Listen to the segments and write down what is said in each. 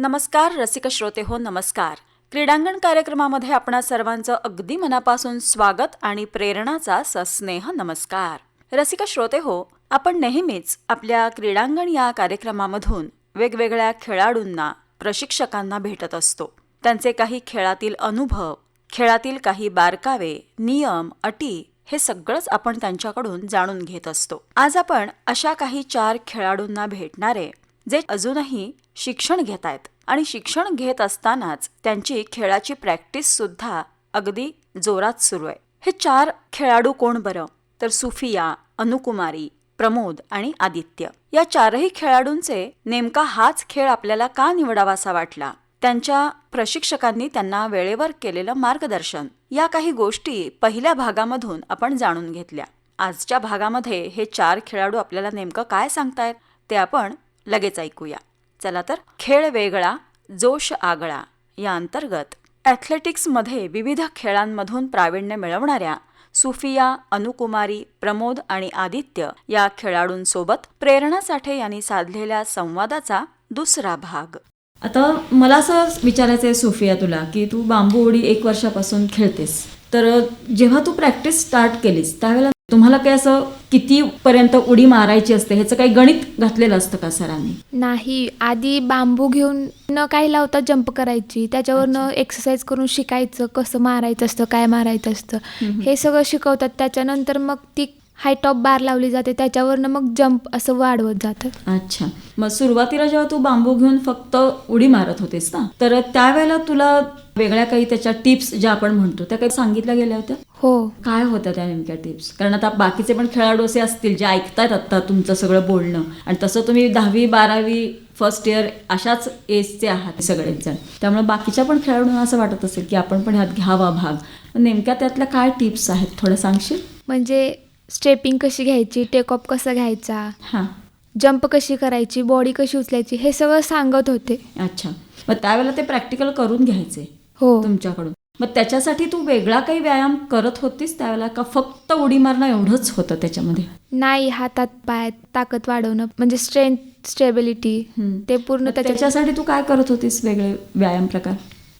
नमस्कार रसिक श्रोते हो नमस्कार. क्रीडांगण कार्यक्रमामध्ये आपणा सर्वांचं अगदी मनापासून स्वागत आणि प्रेरणाचा सस्नेह नमस्कार. रसिक श्रोते हो आपण नेहमीच आपल्या क्रीडांगण या कार्यक्रमामधून वेगवेगळ्या खेळाडूंना प्रशिक्षकांना भेटत असतो. त्यांचे काही खेळातील अनुभव खेळातील काही बारकावे नियम अटी हे सगळंच आपण त्यांच्याकडून जाणून घेत असतो. आज आपण अशा काही चार खेळाडूंना भेटणारे जे अजूनही शिक्षण घेत आहेत आणि शिक्षण घेत असतानाच त्यांची खेळाची प्रॅक्टिस सुद्धा अगदी जोरात सुरू आहे. हे चार खेळाडू कोण बरं? तर सुफिया अनुकुमारी प्रमोद आणि आदित्य. या चारही खेळाडूंचे नेमका हाच खेळ आपल्याला का निवडावासा वाटला? त्यांच्या प्रशिक्षकांनी त्यांना वेळेवर केलेलं मार्गदर्शन. या काही गोष्टी पहिल्या भागामधून आपण जाणून घेतल्या. आजच्या भागामध्ये हे चार खेळाडू आपल्याला नेमकं काय सांगतायत? ते आपण लगेच ऐकूया. चला तर खेळ वेगळा जोश आगळा या अंतर्गत. ॲथलेटिक्समध्ये विविध खेळांमधून प्रावीण्य मिळवणाऱ्या सुफिया अनुकुमारी प्रमोद आणि आदित्य या खेळाडूंसोबत प्रेरणा साठे यांनी साधलेल्या संवादाचा दुसरा भाग. आता मला असं विचारायचं आहे सुफिया तुला की तू बांबू उडी एक वर्षापासून खेळतेस. तर जेव्हा तू प्रॅक्टिस स्टार्ट केलीस त्यावेळेला तुम्हाला काय असं किती पर्यंत उडी मारायची असते? ह्याचं काही गणित घातलेलं असतं का सरांनी? नाही. आधी बांबू घेऊन न काही लावता जंप करायची. त्याच्यावरनं एक्सरसाइज करून शिकायचं. कसं मारायचं असतं काय मारायचं असतं. हे सगळं शिकवतात. त्याच्यानंतर मग ती हाय टॉप बार लावली जाते. त्याच्यावरनं मग जंप असं वाढवत जातात अच्छा. मग सुरुवातीला जेव्हा तू बांबू घेऊन फक्त उडी मारत होतीस ना? तर त्यावेळेला तुला वेगळ्या काही त्याच्या टिप्स ज्या आपण म्हणतो त्या काही सांगितल्या गेल्या होत्या? हो. काय होत्या त्या नेमक्या टिप्स कारण आता बाकीचे पण खेळाडू असे असतील जे ऐकतायत आता तुमचं सगळं बोलणं. आणि तसं तुम्ही दहावी बारावी फर्स्ट इयर अशाच एजचे आहात सगळेच जण त्यामुळे बाकीच्या पण खेळाडूंना असं वाटत असेल की आपण पण ह्यात घ्यावा भाग. नेमक्या त्यातल्या काय टिप्स आहेत? थोडं सांगशील? म्हणजे स्टेपिंग कशी घ्यायची टेक ऑफ कसा घ्यायचा हां. जंप कशी करायची बॉडी कशी उचलायची हे सगळं सांगत होते. अच्छा. मग त्यावेळेला ते प्रॅक्टिकल करून घ्यायचे हो. तुमच्याकडून? मग त्याच्यासाठी तू वेगळा काही व्यायाम करत होतीस त्यावेळेला का फक्त उडी मारणं एवढंच होतं त्याच्यामध्ये नाही हातात पायात ताकद वाढवणं म्हणजे स्ट्रेंथ स्टेबिलिटी. ते पूर्ण त्याच्यासाठी तू काय करत होतीस वेगळे व्यायाम प्रकार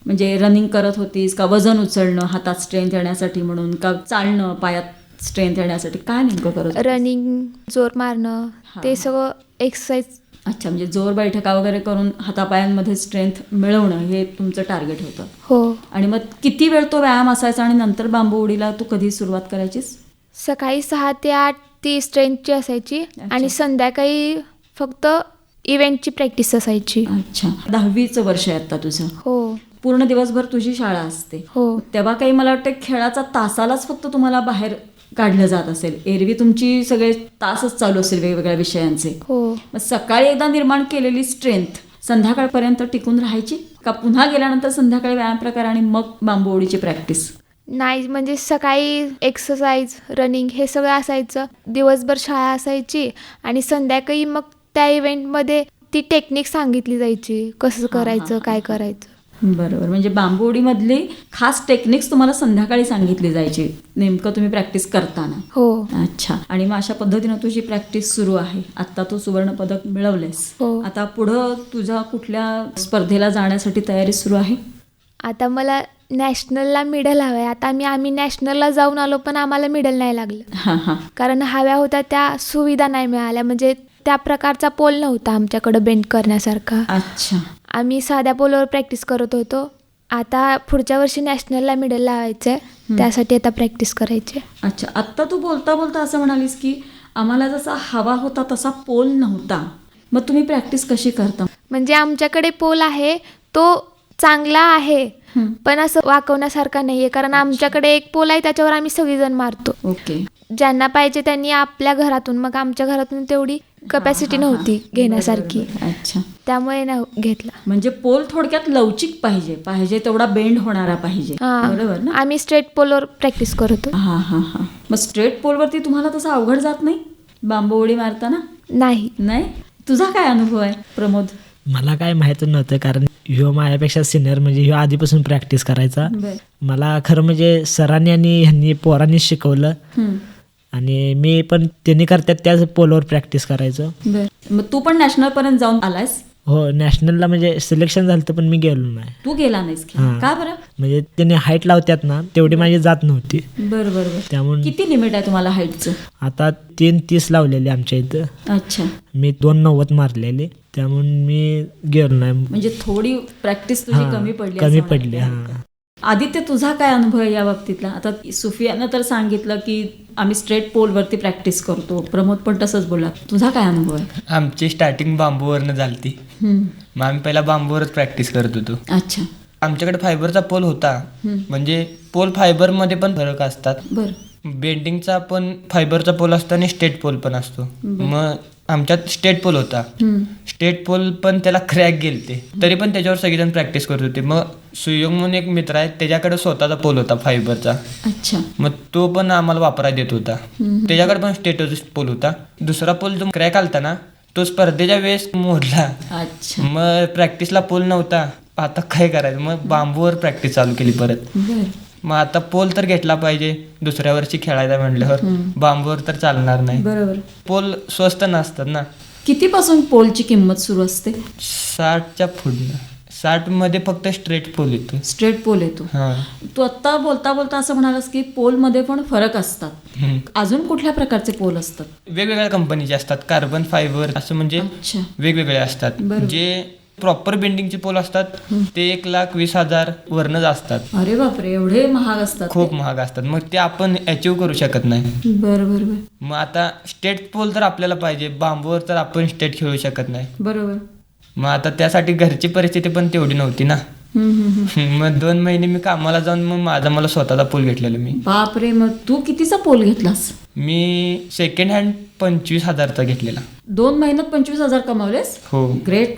म्हणजे रनिंग करत होतीस का वजन उचलणं हातात स्ट्रेंथ येण्यासाठी म्हणून का चालणं पायात स्ट्रेंथ येण्यासाठी काय नेमकं करत? रनिंग जोर मारणं. ते सगळं एक्सरसाइज अच्छा म्हणजे जोर बैठका वगैरे करून हातापायांमध्ये स्ट्रेंथ मिळवणं हे तुमचं टार्गेट होतं. हो. आणि मग किती वेळ तो व्यायाम असायचा आणि नंतर बांबू उडीला तू कधी सुरुवात करायचीस? सकाळी सहा ते आठ ती स्ट्रेंथची असायची आणि संध्याकाळी फक्त इव्हेंटची प्रॅक्टिस असायची. अच्छा. दहावीचं वर्ष आहे आता तुझं. हो. पूर्ण दिवसभर तुझी शाळा असते. हो. तेव्हा काही मला वाटतं खेळाचा तासालाच फक्त तुम्हाला बाहेर काढलं जात असेल. एरवी तुमची सगळे तासच चालू असेल वेगवेगळ्या विषयांचे. हो. मग सकाळी एकदा निर्माण केलेली स्ट्रेंथ संध्याकाळपर्यंत टिकून राहायची? का पुन्हा गेल्यानंतर संध्याकाळी व्यायाम प्रकार आणि मग बांबू प्रॅक्टिस नाही म्हणजे सकाळी एक्सरसाइज रनिंग हे सगळं असायचं. दिवसभर शाळा असायची आणि संध्याकाळी मग त्या इव्हेंटमध्ये ती टेक्निक सांगितली जायची. कसं करायचं काय करायचं. बरोबर. म्हणजे बांबू उडीमधली खास टेक्निक्स तुम्हाला संध्याकाळी सांगितली जायची. नेमकं तुम्ही प्रॅक्टिस करताना. हो. अच्छा. आणि मग अशा पद्धतीनं तुझी प्रॅक्टिस सुरू आहे आता तू सुवर्ण पदक मिळवलेस हो. आता पुढं तुझ्या कुठल्या स्पर्धेला जाण्यासाठी तयारी सुरू आहे? आता मला नॅशनलला मिडल हवं आहे आता आम्ही आम्ही नॅशनलला जाऊन आलो पण आम्हाला मिडल नाही लागलं. हां हां. कारण हव्या होत्या त्या सुविधा नाही मिळाल्या. म्हणजे त्या प्रकारचा पोल नव्हता आमच्याकडं बेंड करण्यासारखा. अच्छा. आम्ही साध्या पोलवर प्रॅक्टिस करत होतो. आता पुढच्या वर्षी नॅशनलला मिडल लावायचं आहे त्यासाठी आता प्रॅक्टिस करायची. अच्छा आत्ता तू बोलता बोलता असं म्हणालीस की आम्हाला जसा हवा होता तसा पोल नव्हता. मग तुम्ही प्रॅक्टिस कशी करता? म्हणजे आमच्याकडे पोल आहे तो चांगला आहे. पण असं वाकवण्यासारखा नाही आहे कारण आमच्याकडे एक पोल आहे त्याच्यावर आम्ही सगळीजण मारतो. ओके. ज्यांना पाहिजे त्यांनी आपल्या घरातून मग आमच्या घरातून तेवढी कपॅसिटी. नव्हती घेण्यासारखी. अच्छा. त्यामुळे ना घेतला. म्हणजे पोल थोडक्यात लवचिक पाहिजे. पाहिजे तेवढा बेंड होणारा पाहिजे. बरोबर ना? आम्ही स्ट्रेट पोलवर प्रॅक्टिस करतो हा हा हा. मग स्ट्रेट पोलवरती तुम्हाला तसं अवघड जात नाही? बांबू उडी मारताना? नाही. नाही? तुझा काय अनुभव आहे प्रमोद? मला काय माहीत नव्हतं कारण ह्यो माझ्यापेक्षा सिनियर म्हणजे ह्यो आधीपासून प्रॅक्टिस करायचा. मला खरं म्हणजे सरांनी आणि ह्यांनी पोरांनी शिकवलं. आणि मी पण त्यांनी करतात त्याच पोलवर प्रॅक्टिस करायचं. बर. मग तू पण नॅशनल पर्यंत जाऊन आलायस? हो नॅशनलला म्हणजे सिलेक्शन झालं पण मी गेलो नाही. तू गेला नाहीस. हा. का बरं? म्हणजे त्यांनी हाईट लावतात ना तेवढी माझी जात नव्हती. बरं बरं बरं. त्यामुळे किती लिमिट आहे तुम्हाला हाईटचं आता तीन तीस लावलेले आमच्या इथं. अच्छा. मी दोन नव्वद मारलेले त्यामुळे मी गेलो नाही. म्हणजे थोडी प्रॅक्टिस तुझी हा, कमी पडली कमी पडली. हा. आदित्य तुझा काय अनुभव आहे या बाबतीतला? आता सुफियानं तर सांगितलं की आम्ही स्ट्रेट पोलवरती प्रॅक्टिस करतो. प्रमोद पण तसंच बोलला. तुझा काय अनुभव आहे? आमची स्टार्टिंग बांबूवरनं झालती. मग आम्ही पहिला बांबूवरच प्रॅक्टिस करत होतो. अच्छा. आमच्याकडे फायबरचा पोल होता. म्हणजे पोल फायबरमध्ये पण फरक असतात. बरं. बेंडिंगचा पण फायबरचा पोल असतो आणि स्टेट पोल पण असतो. मग आमच्यात स्टेट पोल होता. स्टेट पोल पण त्याला क्रॅक गेलते. तरी पण त्याच्यावर सगळेजण प्रॅक्टिस करत होते. मग सुयोग म्हणून एक मित्र आहे त्याच्याकडे स्वतःचा पोल होता फायबरचा अच्छा. मग तो पण आम्हाला वापरायला देत होता. त्याच्याकडे पण स्टेटस पोल होता. दुसरा पोल जो क्रॅक आलता ना तो स्पर्धेच्या वेळेस मोडला. अच्छा. मग प्रॅक्टिसला पोल नव्हता. आता काय करायचं? मग बांबूवर प्रॅक्टिस चालू केली परत. मग आता पोल तर घेतला पाहिजे. दुसऱ्या वर्षी खेळायचा म्हटल्यावर हम्म. बांबूवर तर चालणार नाही. बरोबर. पोल स्वस्त नसतात ना. कितीपासून पोलची किंमत सुरू असते? साठच्या पुढनं. साठमध्ये फक्त स्ट्रेट पोल येतो. स्ट्रेट पोल येतो. हा. तू आत्ता बोलता बोलता असं म्हणालास की पोलमध्ये पण फरक असतात. हम्म. अजून कुठल्या प्रकारचे पोल असतात? वेगवेगळ्या कंपनीचे असतात. कार्बन फायबर असं म्हणजे अच्छा. वेगवेगळे असतात. बरोबर. जे प्रॉपर बेंडिंगचे पोल असतात. ते एक लाख वीस हजार वरनच असतात. अरे बापरे एवढे महाग असतात खूप महाग असतात. मग ते आपण अचीव करू शकत नाही. बरं बरं बरं. मग आता स्टेट पोल तर आपल्याला पाहिजे. बांबूवर तर आपण स्टेट खेळू शकत नाही. बरोबर. मग आता त्यासाठी घरची परिस्थिती पण तेवढी नव्हती ना. हम्म, हम्म, हम्म. मग दोन महिने मी कामाला जाऊन मग माझा मला स्वतःचा पोल घेतलेला मी. बापरे मग तू कितीचा पोल घेतलास? मी सेकंड हँड पंचवीस हजारचा घेतलेला. दोन महिन्यात पंचवीस हजार कमावलेस? हो. ग्रेट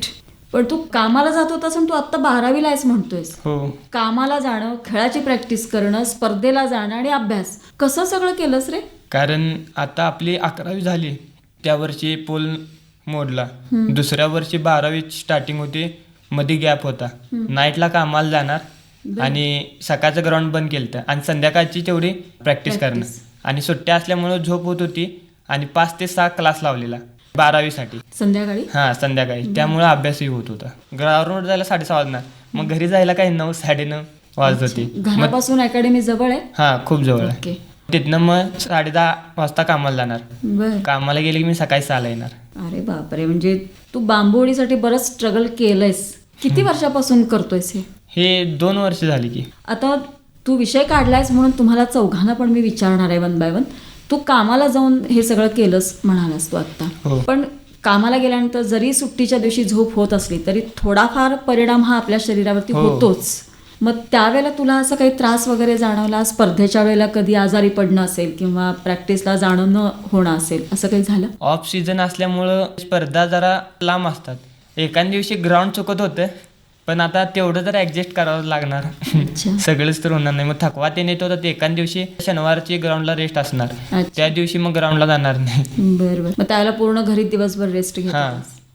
पण तू कामाला जात होतास आणि तू आत्ता बारावीला आहेस म्हणतोयस. हो. कामाला जाणं खेळाची प्रॅक्टिस करणं स्पर्धेला जाणं आणि अभ्यास कसं सगळं केलंस रे? कारण आता आपली अकरावी झाली त्या वर्षी पोल मोडला. दुसऱ्या वर्षी बारावी स्टार्टिंग होती मध्ये गॅप होता. नाईटला कामाला जाणार आणि सकाळचं ग्राउंड बंद केलं आणि संध्याकाळची तेवढी प्रॅक्टिस करणं. आणि सुट्ट्या असल्यामुळे झोप होत होती आणि पाच ते सहा क्लास लावलेला. बारावीसाठी. संध्याकाळी? हा संध्याकाळी. त्यामुळे अभ्यासही होत होता. ग्राउंडवर जायला साडेसहा वाजणार. मग घरी जायला काही नऊ साडेनऊ वाजत होती. मग घरापासून अकॅडमी जवळ आहे? हा खूप जवळ आहे. ओके. तिथनं मग साडे दहा वाजता कामाला जाणार. बर. कामाला गेले की मी सकाळी सहाला येणार. अरे बापरे म्हणजे तू बांबोळीसाठी बरंच स्ट्रगल केलंयस. किती वर्षापासून करतोयस हे? हे दोन वर्ष झाली की. आता तू विषय काढलायस म्हणून तुम्हाला चौघांना पण मी विचारणार आहे वन बाय वन तू कामाला जाऊन हे सगळं केलंस म्हणालास तू आत्ता हो. पण कामाला गेल्यानंतर जरी सुट्टीच्या दिवशी झोप होत असली तरी थोडाफार परिणाम हा आपल्या शरीरावरती हो. होतोच मग त्यावेळेला तुला असं काही त्रास वगैरे जाणवला स्पर्धेच्या वेळेला कधी आजारी पडणं असेल किंवा प्रॅक्टिसला जाणं न होणं असेल असं काही झालं ऑफ सीझन असल्यामुळं स्पर्धा जरा लांब असतात एका दिवशी ग्राउंड चुकत होतं पण आता तेवढं तर ऍडजस्ट करावं लागणार. अच्छा. सगळंच तर होणार नाही. मग थकवा ते नेत होता ते एका दिवशी शनिवारची ग्राउंडला रेस्ट असणार. अच्छा. त्या दिवशी मग ग्राउंडला जाणार नाही. बरं बरं. मग त्यावेळेला पूर्ण घरी दिवसभर रेस्ट हा.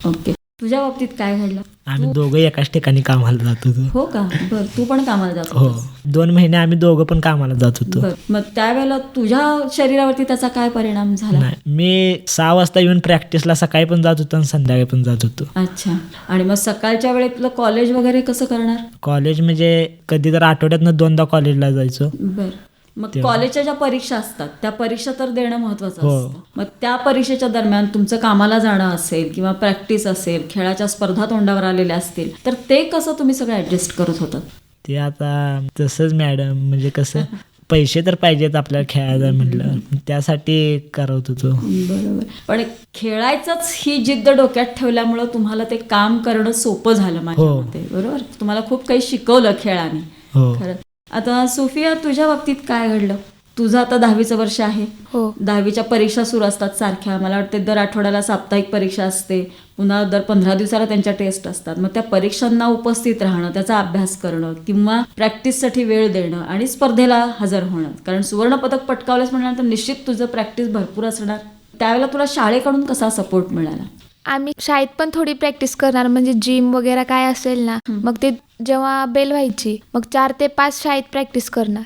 ओके. तुझ्या बाबतीत काय घडलं? आम्ही दोघं एकाच ठिकाणी कामाला जात होतो. हो का? बर तू पण कामाला जात हो. होतास. दोन महिने आम्ही दोघं पण कामाला जात होतो. बर मग त्यावेळेला तुझ्या शरीरावरती त्याचा काय परिणाम झाला? नाही मी सहा वाजता येऊन प्रॅक्टिसला सकाळी पण जात होतो आणि संध्याकाळी पण जात होतो. अच्छा. आणि मग सकाळच्या वेळेत तुला कॉलेज वगैरे कसं करणार? कॉलेज म्हणजे कधी तर आठवड्यातनं दोनदा कॉलेजला जायचो. बर. मग कॉलेजच्या ज्या परीक्षा असतात त्या परीक्षा तर देणं महत्वाचं हो. असतं. मग त्या परीक्षेच्या दरम्यान तुमचं कामाला जाणं असेल किंवा प्रॅक्टिस असेल खेळाच्या स्पर्धा तोंडावर आलेल्या असतील तर ते कसं तुम्ही सगळं ऍडजस्ट करत होतात? ते आता तसंच मॅडम म्हणजे कसं पैसे तर पाहिजेत आपल्याला खेळायला म्हटलं. त्यासाठी करत होतो. बरोबर. पण खेळायचंच ही जिद्द डोक्यात ठेवल्यामुळं तुम्हाला ते काम करणं सोपं झालं माझ्या हो. मते. बरोबर? तुम्हाला खूप काही शिकवलं खेळाने. हो. खरं. आता सोफिया तुझ्या बाबतीत काय घडलं? तुझं आता दहावीचं वर्ष आहे. हो. दहावीच्या परीक्षा सुरू असतात सारख्या. मला वाटते दर आठवड्याला साप्ताहिक परीक्षा असते. पुन्हा दर पंधरा दिवसाला त्यांच्या टेस्ट असतात. मग त्या परीक्षांना उपस्थित राहणं त्याचा अभ्यास करणं किंवा प्रॅक्टिससाठी वेळ देणं आणि स्पर्धेला हजर होणं. कारण सुवर्णपदक पटकावलंच म्हटल्यानंतर निश्चित तुझं प्रॅक्टिस भरपूर असणार. त्यावेळेला तुला शाळेकडून कसा सपोर्ट मिळाला? आम्ही शाळेत पण थोडी प्रॅक्टिस करणार म्हणजे जिम वगैरे काय असेल ना मग ते जेव्हा बेल व्हायची मग चार ते पाच शाळेत प्रॅक्टिस करणार.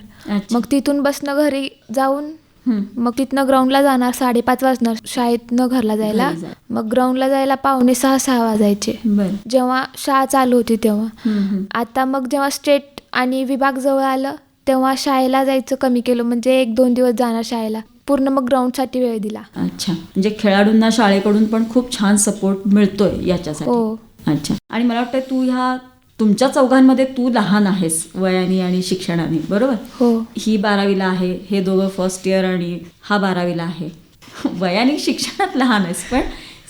मग तिथून बसणं घरी जाऊन. मग तिथनं ग्राउंडला जाणार साडेपाच वाजणार शाळेतनं घरला जायला. मग ग्राउंडला जायला पावणे सहा सहा वाजायचे जेव्हा शाळा चालू होती तेव्हा. आता मग जेव्हा स्टेट आणि विभाग जवळ आलं तेव्हा शाळेला जायचं कमी केलं म्हणजे एक दोन दिवस जाणार शाळेला पूर्ण मग ग्राउंडसाठी वेळ दिला. अच्छा. म्हणजे खेळाडूंना शाळेकडून पण खूप छान सपोर्ट मिळतोय याच्यासाठी. हो. अच्छा. आणि मला वाटतं तू ह्या तुमच्या चौघांमध्ये तू लहान आहेस वयाने आणि शिक्षणाने बरोबर? हो. ही बारावीला आहे हे दोघं फर्स्ट इयर आणि हा बारावीला आहे. वयाने शिक्षणात लहान आहेस पण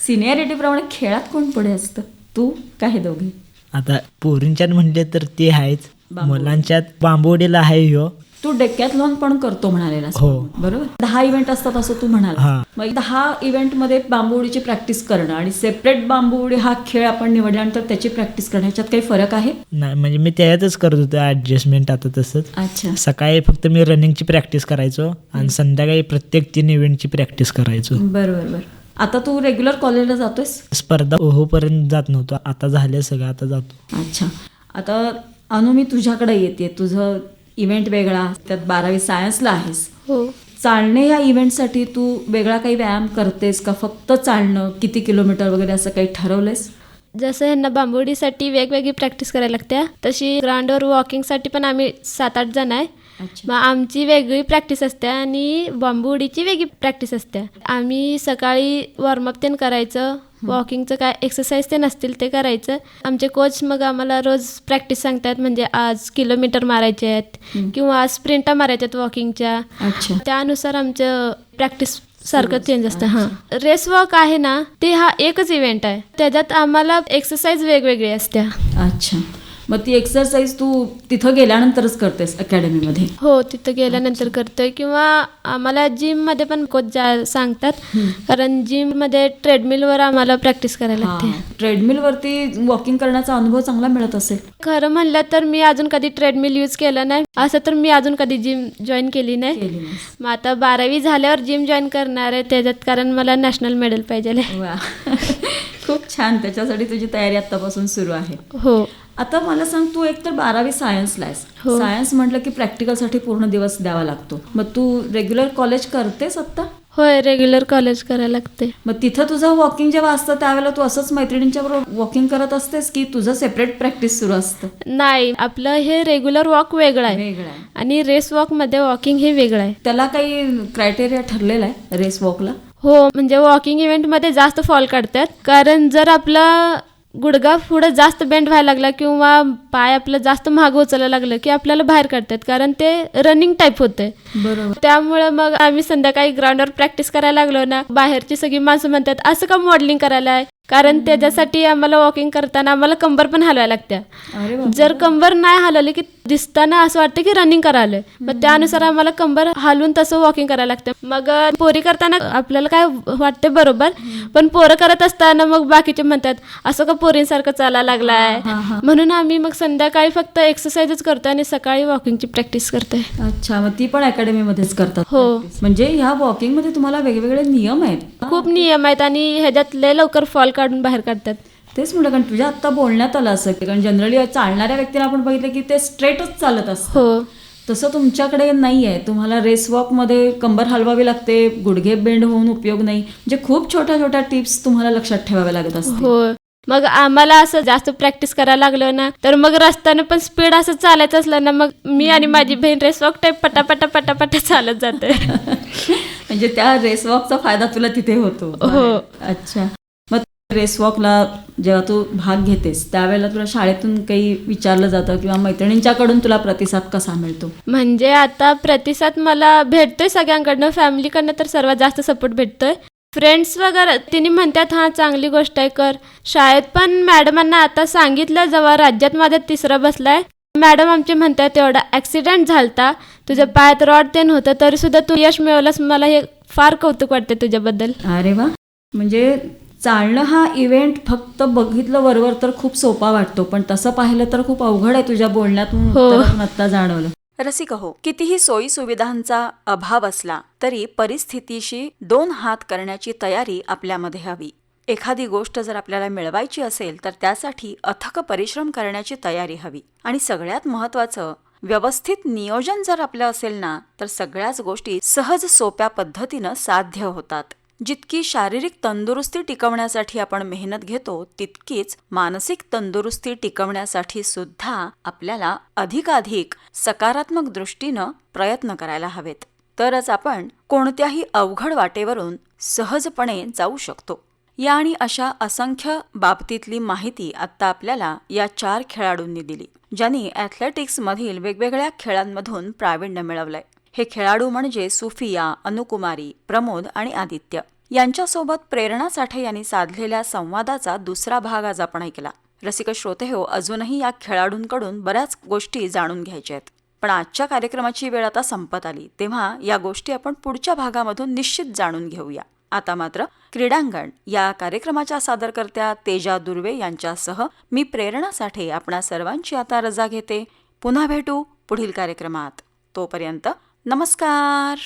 सिनियरिटीप्रमाणे खेळात कोण पुढे असतं? तू का हे दोघे? आता पोरींच्यात म्हणले तर ते आहेच. बांबू. मुलांच्यात बांबोडीला आहे ह्यो. तू डेक्याथलॉन पण करतो म्हणालेलास हो. बरोबर? दहा इव्हेंट असतात असं तू म्हणाला. मग दहा इव्हेंटमध्ये बांबू उडीची प्रॅक्टिस करणं आणि सेपरेट बांबू उडी हा खेळ आपण निवडल्यानंतर त्याची प्रॅक्टिस करणं ह्याच्यात काही फरक आहे? नाही म्हणजे मी त्याच्यातच करत होतो ॲडजस्टमेंट आता तसंच. अच्छा. सकाळी फक्त मी रनिंगची प्रॅक्टिस करायचो आणि संध्याकाळी प्रत्येक तीन इव्हेंटची प्रॅक्टिस करायचो. बरं बरं बरं आता तू रेग्युलर कॉलेजला जातोयस? स्पर्धा होईपर्यंत जात नव्हतो. आता झाले सगळं आता जातो. अच्छा. आता अनु मी तुझ्याकडे येते. तुझं इव्हेंट वेगळा त्यात बारावी सायन्सला आहेस. हो. चालणे या इव्हेंटसाठी तू वेगळा काही व्यायाम करतेस का? फक्त चालणं किती किलोमीटर वगैरे असं काही ठरवलंयस? जसं ह्यांना बांबोडीसाठी वेगवेगळी प्रॅक्टिस करायला लागते तशी ग्राउंडवर वॉकिंगसाठी पण आम्ही सात आठ जण आहे. मग आमची वेगळी प्रॅक्टिस असते आणि बांबू उडीची वेगळी प्रॅक्टिस असते. आम्ही सकाळी वॉर्मअप ते करायचं वॉकिंगचं काय एक्सरसाइज ते नसतील ते करायचं. आमचे कोच मग आम्हाला रोज प्रॅक्टिस सांगतात म्हणजे आज किलोमीटर मारायचे आहेत किंवा आज स्प्रिंटा मारायच्या आहेत वॉकिंगच्या अच्छा. त्यानुसार आमचं प्रॅक्टिस सारखं चेंज असतं हां. रेस वॉक आहे ना ते हा एकच इव्हेंट आहे. त्याच्यात आम्हाला एक्सरसाइज वेगवेगळी असत्या. अच्छा. मग ती एक्सरसाइज तू तिथं गेल्यानंतरच करतेस अकॅडमीमध्ये हो तिथं गेल्यानंतर करतोय. किंवा आम्हाला जिममध्ये पण कोच जा सांगतात. कारण जिममध्ये ट्रेडमिलवर आम्हाला प्रॅक्टिस करायला लागते. ट्रेडमिल वरती वॉकिंग करण्याचा अनुभव चांगला मिळत असेल. खरं म्हणलं तर मी अजून कधी ट्रेडमिल यूज केलं नाही. असं तर मी अजून कधी जिम जॉईन केली नाही. मग आता बारावी झाल्यावर जिम जॉईन करणार आहे त्याच्यात कारण मला नॅशनल मेडल पाहिजे छान त्याच्यासाठी तुझी तयारी आतापासून सुरू आहे. हो. आता मला सांग तू एकतर बारावी सायन्सला आहेस. हो. सायन्स म्हटलं की प्रॅक्टिकलसाठी पूर्ण दिवस द्यावा लागतो. मग तू रेग्युलर कॉलेज करतेस आत्ता? होय रेग्युलर कॉलेज करायला लागते. मग तिथं तुझं वॉकिंग जेव्हा असतं त्यावेळेला तू असंच मैत्रिणींच्या बरोबर वॉकिंग करत असतेस की तुझं सेपरेट प्रॅक्टिस सुरू असतं? नाही आपलं हे रेग्युलर वॉक वेगळं आहे. वेगळं आहे. आणि रेस वॉकमध्ये वॉकिंग हे वेगळं आहे. त्याला काही क्रायटेरिया ठरलेला आहे रेस वॉकला हो म्हणजे वॉकिंग इव्हेंटमध्ये जास्त फॉल काढतात. कारण जर आपला गुडगा पुढं जास्त बेंड व्हायला लागला किंवा पाय आपलं जास्त मागं उचलायला लागलं की आपल्याला बाहेर काढतात. कारण ते रनिंग टाईप होते बरोबर. त्यामुळे मग आम्ही संध्याकाळी ग्राउंडवर प्रॅक्टिस करायला लागलो ना. बाहेरची सगळी माणसं म्हणतात असं का मॉडेलिंग करायला आहे कारण त्याच्यासाठी आम्हाला वॉकिंग करताना आम्हाला कंबर पण हलवायला लागत्या. जर कंबर नाही हलवली की दिसताना असं वाटतं की रनिंग करायला मग त्यानुसार आम्हाला कंबर हलवून तसं वॉकिंग करायला लागतं. मग पोरी करताना आपल्याला काय वाटते बरोबर पण पोरं करत असताना मग बाकीचे म्हणतात असं का पोरींसारखं चालायला लागलाय? म्हणून आम्ही मग संध्याकाळी फक्त एक्सरसाइजच करतोय आणि सकाळी वॉकिंगची प्रॅक्टिस करतोय. अच्छा मग ती पण अकॅडमीमध्येच करतात हो. म्हणजे ह्या वॉकिंगमध्ये तुम्हाला वेगवेगळे नियम आहेत खूप नियम आहेत आणि ह्याच्यात लवकर फॉल काढून बाहेर काढतात. तेच म्हटलं कारण तुझ्या आत्ता बोलण्यात आलं असं की कारण जनरली चालणाऱ्या व्यक्तीला आपण बघितलं की ते स्ट्रेटच चालत असतं हो. तसं तुमच्याकडे नाही आहे तुम्हाला रेस वॉकमध्ये कंबर हलवावी लागते गुडघे बेंड होऊन उपयोग नाही. म्हणजे खूप छोट्या छोट्या टिप्स तुम्हाला लक्षात ठेवाव्या लागत असतील. हो. मग आम्हाला असं जास्त प्रॅक्टिस करायला लागलं ना तर मग रस्त्यानं पण स्पीड असं चालायचं असलं ना मग मी आणि माझी बहीण रेस वॉक टाईप पटापटा पटापटा चालत जाते. म्हणजे त्या रेस वॉकचा फायदा तुला तिथे होतो. हो. अच्छा. रेस वॉकला जेव्हा तू भाग घेतेस त्यावेळेला तुला शाळेतून काही विचारलं जातं किंवा मैत्रिणींच्याकडून तुला प्रतिसाद कसा मिळतो? म्हणजे आता प्रतिसाद मला भेटतोय सगळ्यांकडनं फॅमिलीकडनं तर सर्वात जास्त सपोर्ट भेटतोय. फ्रेंड्स वगैरे तिने म्हणतात हां चांगली गोष्ट आहे कर. शाळेत पण मॅडमांना आता सांगितलं जेव्हा राज्यात माझ्या तिसरा बसलाय मॅडम आमचे म्हणतात एवढा ॲक्सिडेंट झालता तुझ्या पायात रॉड तेन होतं तरी सुद्धा तू यश मिळवलंस. मला हे फार कौतुक वाटते तुझ्याबद्दल. अरे वा. म्हणजे चालणं हा इव्हेंट फक्त बघितलं वरवर तर खूप सोपा वाटतो पण तसं पाहिलं तर खूप अवघड आहे तुझ्या बोलण्यातून हो. आत्ता जाणवलं. रसिक हो कितीही सोयी सुविधांचा अभाव असला तरी परिस्थितीशी दोन हात करण्याची तयारी आपल्यामध्ये हवी. एखादी गोष्ट जर आपल्याला मिळवायची असेल तर त्यासाठी अथक परिश्रम करण्याची तयारी हवी. आणि सगळ्यात महत्त्वाचं व्यवस्थित नियोजन जर आपलं असेल ना तर सगळ्याच गोष्टी सहज सोप्या पद्धतीनं साध्य होतात. जितकी शारीरिक तंदुरुस्ती टिकवण्यासाठी आपण मेहनत घेतो तितकीच मानसिक तंदुरुस्ती टिकवण्यासाठी सुद्धा आपल्याला अधिकाधिक सकारात्मक दृष्टीनं प्रयत्न करायला हवेत. तरच आपण कोणत्याही अवघड वाटेवरून सहजपणे जाऊ शकतो. या आणि अशा असंख्य बाबतीतली माहिती आत्ता आपल्याला या चार खेळाडूंनी दिली ज्यांनी ॲथलेटिक्समधील वेगवेगळ्या खेळांमधून प्रावीण्य मिळवलंय. हे खेळाडू म्हणजे सुफिया अनुकुमारी प्रमोद आणि आदित्य. यांच्यासोबत प्रेरणा साठे यांनी साधलेल्या संवादाचा दुसरा भाग आज आपण ऐकला. रसिक श्रोते हो अजूनही या खेळाडूंकडून बऱ्याच गोष्टी जाणून घ्यायच्या आहेत. पण आजच्या कार्यक्रमाची वेळ आता संपत आली. तेव्हा या गोष्टी आपण पुढच्या भागामधून निश्चित जाणून घेऊया. आता मात्र क्रीडांगण या कार्यक्रमाच्या सादरकर्त्या तेजा दुर्वे यांच्यासह मी प्रेरणा साठे आपणा सर्वांची आता रजा घेते. पुन्हा भेटू पुढील कार्यक्रमात. तोपर्यंत नमस्कार.